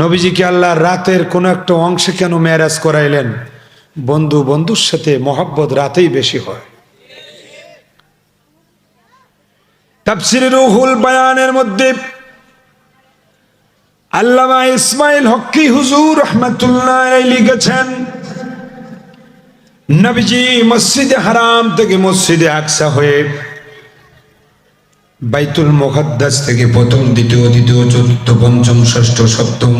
নবীজিকে আল্লাহ রাতের কোনো একটা অংশে কেন ম্যারাজ করাইলেন? বন্ধু, বন্ধুর সাথে মহব্বত রাতেই বেশি হয়। তাফসিরে রুহুল বায়ানের মধ্যে আল্লামা ইসমাইল হক্কি হুজুর রহমতুল্লাহ লিখেছেন, নবীজি মসজিদে হারাম থেকে মসজিদে আকসা হয়ে বাইতুল মুকদ্দাস থেকে প্রথম, দ্বিতীয় দ্বিতীয় চতুর্থ, পঞ্চম, ষষ্ঠ, সপ্তম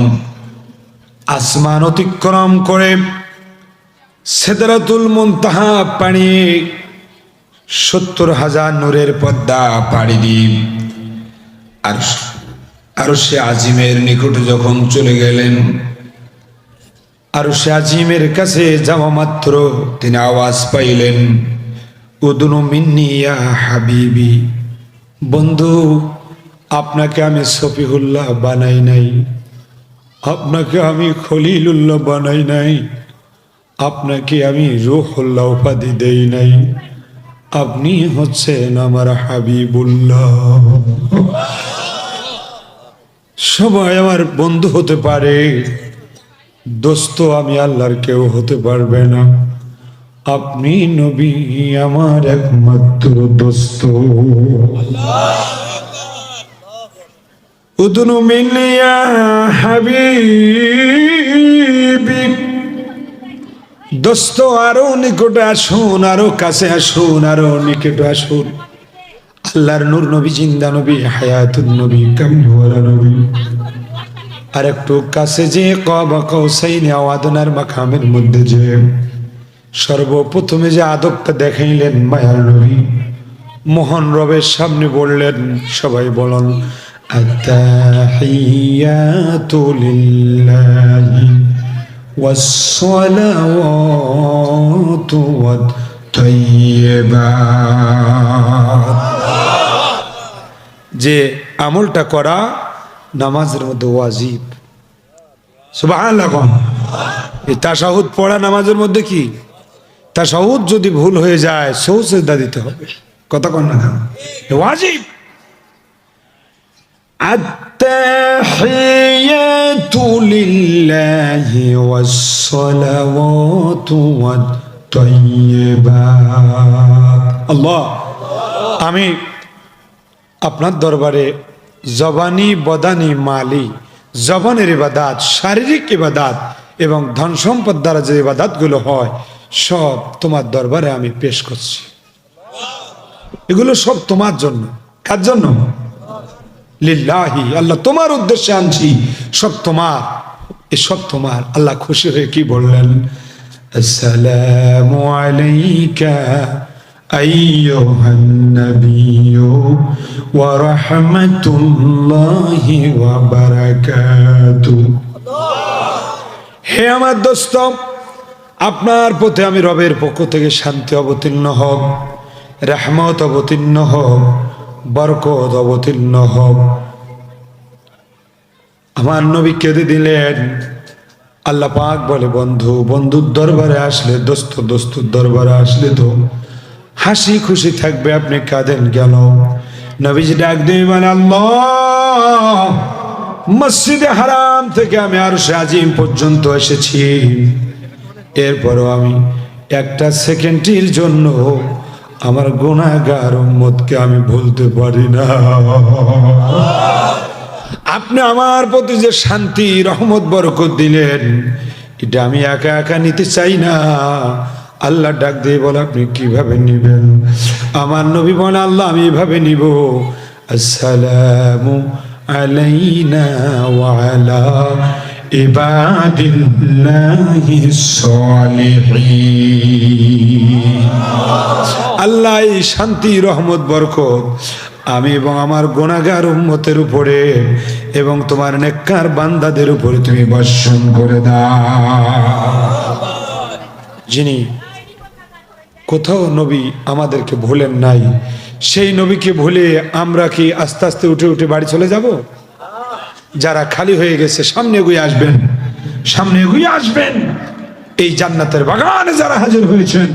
আসমান অতিক্রম করে সেদরাতুল মুনতাহা পানি সত্তর হাজার নূরের পদ্মা পাড়ি দিয়ে আর আর সে আজিমের নিকটে যখন চলে গেলেন, আর সে আজিমের কাছে যাওয়া মাত্র তিনি আওয়াজ পাইলেন, উদনু মিন্নিয়া হাবিবি। বন্ধু, আপনাকে আমি সফিহুল্লাহ বানাই নাই। আপনাকে আমি খলিলুল্লাহ বানাই নাই। আপনাকে আমি রুহুল্লাহ উপাধি দেই নাই। আপনি হচ্ছেন আমার হাবিবুল্লাহ। সবাই আমার বন্ধু হতে পারে। দোস্ত, আমি আল্লাহর কেউ হতে পারবে না। আপনি নবী, আমার একমাত্র দোস্ত। উদনু মিলিয়া হাবিবি। দোস্ত, আরও নিকটে আসুন, আরও কাছে আসুন, আরও নিকটে আসুন। আল্লাহর নূর নবী, জিন্দা নবী, হায়াতুন নবী কামলিওয়ালা নবী। আর একটু কাছে যে কবা কৌসাইনি, আওয়াদনার মাকামের মধ্যে যে সর্বপ্রথমে যে আদবটা দেখাইলেন মায়ার নবী, মোহন রবের সামনে বললেন, সবাই বলন যে আমলটা করা নামাজের মধ্যে ওয়াজিব। সুবাহ এই তাসাহুদ পড়া নামাজের মধ্যে কি? তাশাহুদ যদি ভুল হয়ে যায় সৌ সেজদা দিতে হবে কথা কন না কেন ওয়াজিব التحيات لله والصلوات والطيبات الله আমি আপনার দরবারে জবানি বদানি মালি জবানের ইবাদাত শারীরিক ইবাদাত এবং ধন সম্পদ দ্বারা যে ইবাদাতগুলো হয় সব তোমার দরবারে আমি পেশ করছি এগুলো সব তোমার জন্য কার জন্য লিল্লাহি আল্লাহ তোমার উদ্দেশ্যে আনছি সব তোমার এসব তোমার আল্লাহ খুশি হয়ে কি বললেন আসসালামু আলাইকা أيها النبي ورحمة الله وبركاته হে আমার দোস্ত আপনার প্রতি আমি রবের পক্ষ থেকে শান্তি অবতীর্ণ হোক রহমত অবতীর্ণ হোক বরকত অবতীর্ণ হোক আমার নবী কেঁদে দিলেন। আল্লাহ পাক বলে, বন্ধু, বন্ধুর দরবারে আসলে দোস্ত, দোস্তুর দরবারে আসলে তো হাসি খুশি থাকবে, আপনি কাঁদেন গেল নবীজি ডাক দিয়ে মানে আল্লাহ, মসজিদে হারাম থেকে আমি আর আজিম পর্যন্ত এসেছি। এরপরও আমি একটা সেকেন্ডের জন্য আমার গুণাগার উম্মতকে আমি ভুলতে পারি না। আপনি আমার প্রতি যে শান্তি, রহমত, বরকত দিলেন, এটা আমি একা একা নিতে চাই না। আল্লাহ ডাক দিয়ে বলে, আপনি কীভাবে নিবেন? আমার নবী বলে আল্লাহ, আমি এভাবে নিব। আসসালামু আলাইনা ওয়ালা ইবাদিল্লাহি সলিহিন। আল্লাহ এই শান্তি, রহমত, বরকত আমি এবং আমার গোনাগার উম্মতের উপরে এবং তোমার নেককার বান্দাদের উপরে তুমি বর্ষণ করে দাও। যিনি কোথাও নবী আমাদেরকে ভুলেন নাই, সেই নবীকে ভুলে আমরা কি আস্তে আস্তে উঠে উঠে বাড়ি চলে যাব? যারা খালি হয়ে গেছে, সামনে এগুয়ে আসবেন। সামনে এগুয়ে আসবেন। এই জান্নাতের বাগানে যারা হাজির হয়েছেন,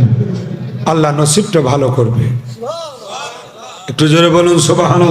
আল্লাহ নসিবটা ভালো করবে। একটু জোরে বলুন সোবাহান